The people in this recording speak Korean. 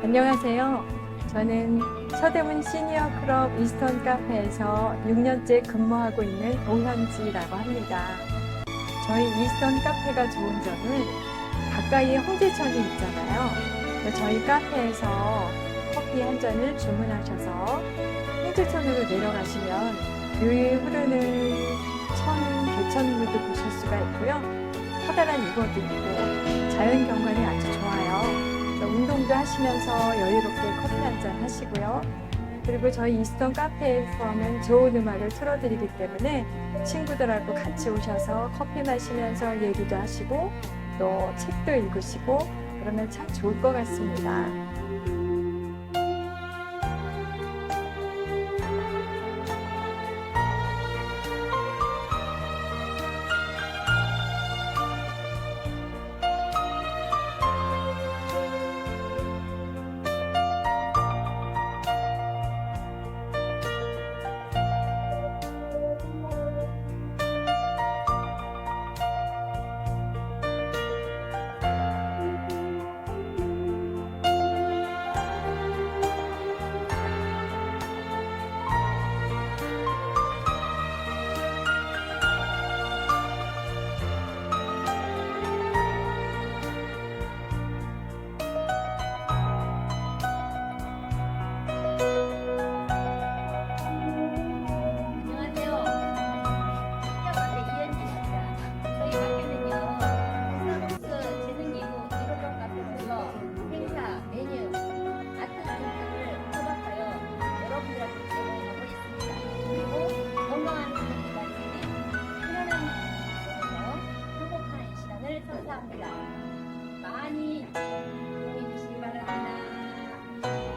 안녕하세요. 저는 서대문 시니어 클럽 이스턴 카페에서 6년째 근무하고 있는 오현지라고 합니다. 저희 이스턴 카페가 좋은 점은 가까이에 홍제천이 있잖아요. 저희 카페에서 커피 한 잔을 주문하셔서 홍제천으로 내려가시면 묘에 흐르는 천, 개천물도 보실 수가 있고요. 커다란 이것도 있고 자연 경관이 아주 하시면서 여유롭게 커피 한 잔 하시고요. 그리고 저희 이스턴 카페에서는 좋은 음악을 틀어드리기 때문에 친구들하고 같이 오셔서 커피 마시면서 얘기도 하시고 또 책도 읽으시고 그러면 참 좋을 것 같습니다. lang. Paani. Finish di ba natin na